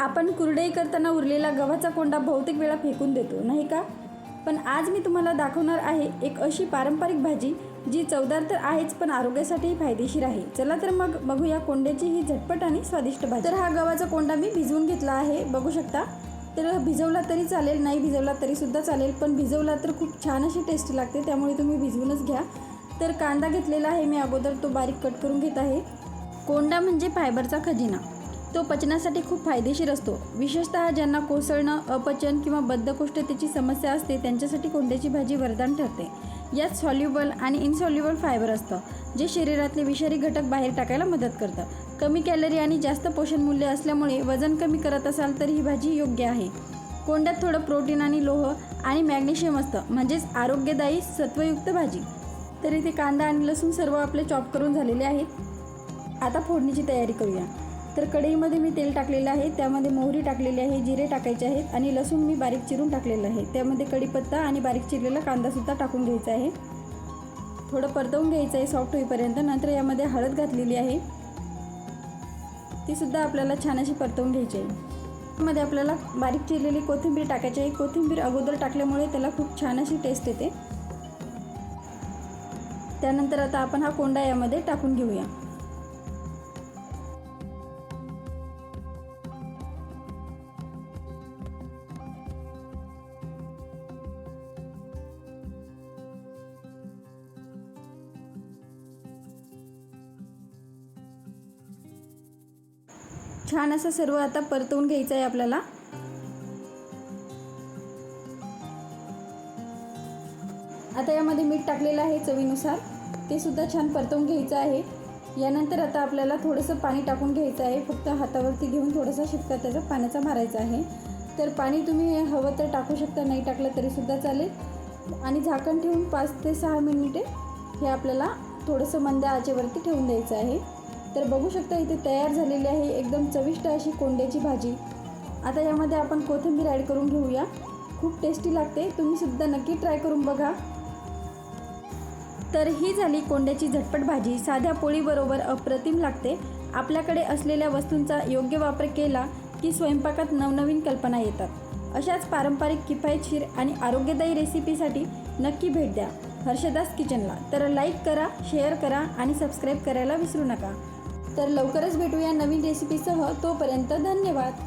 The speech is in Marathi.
आपण कुरडई करताना उरलेला गव्हाचा कोंडा बहुतेक वेळा फेकून देतो नाही का? पण आज मी तुम्हाला दाखवणार आहे एक अशी पारंपरिक भाजी जी चवदार तर आहेच पण आरोग्यासाठीही फायदेशीर आहे. चला तर मग बघूया कोंड्याची ही झटपट आणि स्वादिष्ट भाजी. तर हा गव्हाचा कोंडा मी भिजवून घेतला आहे बघू शकता. तर भिजवला तरी चालेल नाही भिजवला तरीसुद्धा चालेल पण भिजवला तर खूप छान अशी टेस्ट लागते त्यामुळे तुम्ही भिजवूनच घ्या. तर कांदा घेतलेला आहे मी अगोदर तो बारीक कट करून घेत आहे. कोंडा म्हणजे फायबरचा खजिना. तो पचनासाठी खूप फायदेशीर असतो. विशेषतः ज्यांना कोसळणं अपचन किंवा बद्धकोष्ठतेची समस्या असते त्यांच्यासाठी कोंड्याची भाजी वरदान ठरते. यात सॉल्युबल आणि इनसॉल्युबल फायबर असतं जे शरीरातले विषारी घटक बाहेर टाकायला मदत करतं. कमी कॅलरी आणि जास्त पोषण मूल्य असल्यामुळे वजन कमी करत असाल तर ही भाजी योग्य आहे. कोंड्यात थोडं प्रोटीन आणि लोह आणि मॅग्नेशियम असतं म्हणजेच आरोग्यदायी सत्वयुक्त भाजी. तर इथे कांदा आणि लसूण सर्व आपले चॉप करून झालेले आहेत. आता फोडणीची तयारी करूया. तर कढईमध्ये मी तेल टाकलेलं आहे त्यामध्ये मोहरी टाकलेली आहे जिरे टाकायचे आहेत आणि लसूण मी बारीक चिरून टाकलेलं आहे. त्यामध्ये कढीपत्ता आणि बारीक चिरलेला कांदासुद्धा टाकून घ्यायचा आहे. थोडं परतवून घ्यायचं आहे सॉफ्ट होईपर्यंत नंतर यामध्ये हळद घातलेली आहे. तीसुद्धा आपल्याला छान अशी परतवून घ्यायची आहे. मध्ये आपल्याला बारीक चिरलेली कोथिंबीर टाकायची आहे. कोथिंबीर अगोदर टाकल्यामुळे त्याला खूप छान अशी टेस्ट येते. त्यानंतर आता आपण हा कोंडा यामध्ये टाकून घेऊया. छान असं सर्व आता परतवून घ्यायचं आहे आपल्याला. आता यामध्ये मीठ टाकलेलं आहे चवीनुसार. ते सुद्धा छान परतवून घ्यायचं आहे. यानंतर आता आपल्याला थोडंसं पाणी टाकून घ्यायचं आहे. फक्त हातावरती घेऊन थोडासा शिपका त्याचा पाण्याचा मारायचा आहे. तर पाणी तुम्ही हवं तर टाकू शकता नाही टाकलं तरीसुद्धा चालेल. आणि झाकण ठेवून पाच ते सहा मिनिटे हे आपल्याला थोडंसं मंद आचेवरती ठेवून द्यायचं आहे. तर बघू शकता इथे तयार झालेली आहे एकदम चविष्ट अशी कोंड्याची भाजी. आता यामध्ये आपण कोथिंबीर ॲड करून घेऊया. खूप टेस्टी लागते. तुम्हीसुद्धा नक्की ट्राय करून बघा. तर ही झाली कोंड्याची झटपट भाजी. साध्या पोळीबरोबर अप्रतिम लागते. आपल्याकडे असलेल्या वस्तूंचा योग्य वापर केला की स्वयंपाकात नवनवीन कल्पना येतात. अशाच पारंपरिक किफायतशीर आणि आरोग्यदायी रेसिपीसाठी नक्की भेट द्या. हर्षदास किचनला तर लाईक करा शेअर करा आणि सबस्क्राईब करायला विसरू नका. तर लवकरच भेटूया नवीन रेसिपीसह तोपर्यंत धन्यवाद.